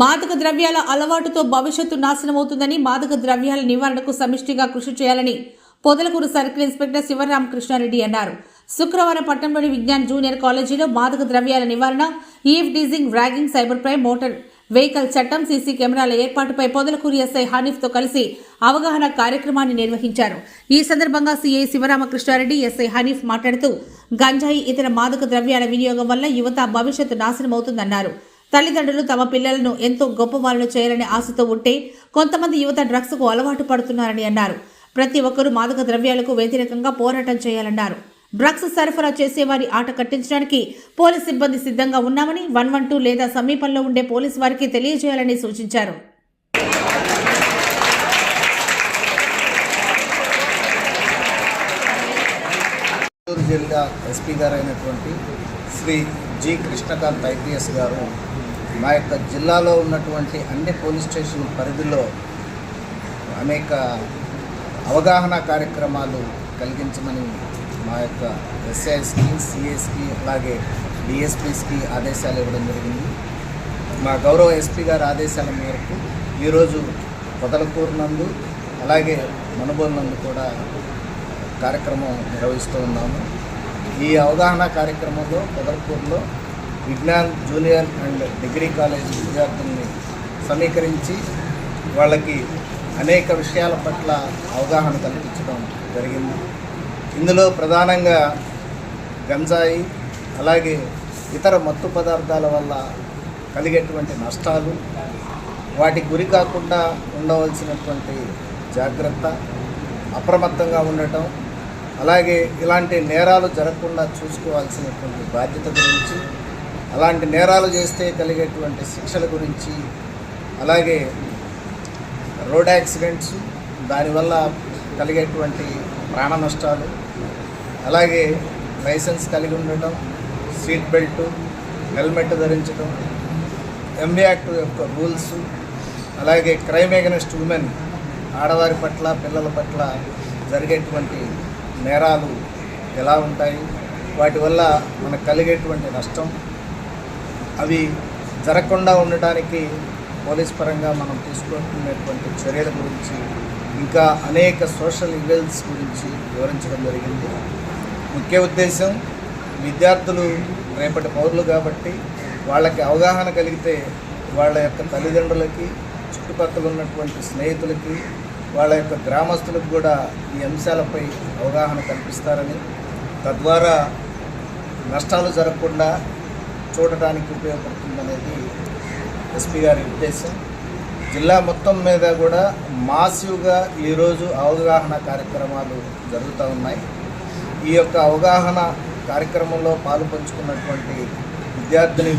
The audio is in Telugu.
మాదక ద్రవ్యాల అలవాటుతో భవిష్యత్తు నాశనమవుతుందని మాదక ద్రవ్యాల నివారణకు సమిష్టిగా కృషి చేయాలని పొదలకూరు సర్కిల్ ఇన్స్పెక్టర్ శివరామకృష్ణారెడ్డి అన్నారు. శుక్రవారం పట్టణంలోని విజ్ఞాన్ జూనియర్ కాలేజీలో మాదక ద్రవ్యాల నివారణ eve teasing ragging cyber crime motor vehicle చట్టం సీసీ కెమెరాల ఏర్పాటుపై పొదలకూరు ఎస్ఐ హనీఫ్తో కలిసి అవగాహన కార్యక్రమాన్ని నిర్వహించారు. ఈ సందర్భంగా సీఐ శివరామకృష్ణారెడ్డి ఎస్ఐ హనీఫ్ మాట్లాడుతూ గంజాయి ఇతర మాదక ద్రవ్యాల వినియోగం వల్ల యువత భవిష్యత్తు నాశనమవుతుందన్నారు. తల్లిదండ్రులు తమ పిల్లలను ఎంతో గొప్ప వాళ్ళను చేయాలనే ఆశతో ఉంటే కొంతమంది యువత డ్రగ్స్కు అలవాటు పడుతున్నారని అన్నారు. ప్రతి ఒక్కరూ మాదక ద్రవ్యాలకు వ్యతిరేకంగా పోరాటం చేయాలన్నారు. డ్రగ్స్ సరఫరా చేసేవారి ఆట కట్టించడానికి పోలీస్ సిబ్బంది సిద్ధంగా ఉన్నామని వన్ వన్ టూ లేదా సమీపంలో ఉండే పోలీస్ వారికి తెలియజేయాలని సూచించారు. జిల్లా ఎస్పీ గారు అయినటువంటి శ్రీ జి కృష్ణకాంత్ ఐపీఎస్ గారు మా యొక్క జిల్లాలో ఉన్నటువంటి అన్ని పోలీస్ స్టేషన్ పరిధిలో అనేక అవగాహన కార్యక్రమాలు కలిగించమని మా యొక్క ఎస్ఐఎస్కి సిఎస్కి అలాగే డిఎస్పీస్కి ఆదేశాలు ఇవ్వడం జరిగింది. మా గౌరవ ఎస్పీ గారి ఆదేశాల మేరకు ఈరోజు పొదలకూరు నందు అలాగే మనుబోల్ నందు కూడా కార్యక్రమం నిర్వహిస్తూ ఉన్నాము. ఈ అవగాహన కార్యక్రమంలో పొదలకూరులో Vignan junior and degree college విద్యార్థుల్ని సమీకరించి వాళ్ళకి అనేక విషయాల పట్ల అవగాహన కల్పించడం జరిగింది. ఇందులో ప్రధానంగా గంజాయి అలాగే ఇతర మత్తు పదార్థాల వల్ల కలిగేటువంటి నష్టాలు వాటికి గురి కాకుండా ఉండవలసినటువంటి జాగ్రత్త అప్రమత్తంగా ఉండటం అలాగే ఇలాంటి నేరాలు జరగకుండా చూసుకోవాల్సినటువంటి బాధ్యత గురించి అలాంటి నేరాలు చేస్తే కలిగేటువంటి శిక్షల గురించి అలాగే రోడ్ యాక్సిడెంట్స్ దానివల్ల కలిగేటువంటి ప్రాణ నష్టాలు అలాగే లైసెన్స్ కలిగి ఉండటం సీట్ బెల్ట్ హెల్మెట్ ధరించడం ఎంబీ యాక్ట్ యొక్క రూల్స్ అలాగే క్రైమ్ ఎగనెస్ట్ ఉమెన్ ఆడవారి పట్ల పిల్లల పట్ల జరిగేటువంటి నేరాలు ఎలా ఉంటాయి? వాటి వల్ల మనకు కలిగేటువంటి నష్టం అవి జరగకుండా ఉండటానికి పోలీస్ పరంగా మనం తీసుకుంటున్నటువంటి చర్యల గురించి ఇంకా అనేక సోషల్ ఈవెల్స్ గురించి వివరించడం జరిగింది. ముఖ్య ఉద్దేశం విద్యార్థులు రేపటి పౌరులు కాబట్టి వాళ్ళకి అవగాహన కలిగితే వాళ్ళ యొక్క తల్లిదండ్రులకి చుట్టుపక్కల ఉన్నటువంటి స్నేహితులకి వాళ్ళ యొక్క గ్రామస్తులకు కూడా ఈ అంశాలపై అవగాహన కల్పిస్తారని తద్వారా నష్టాలు జరగకుండా చూడటానికి ఉపయోగపడుతుందనేది ఎస్పీ గారి ఉద్దేశం. జిల్లా మొత్తం మీద కూడా మాసివ్గా ఈరోజు అవగాహన కార్యక్రమాలు జరుగుతూ ఉన్నాయి. ఈ యొక్క అవగాహన కార్యక్రమంలో పాలు పంచుకున్నటువంటి విద్యార్థిని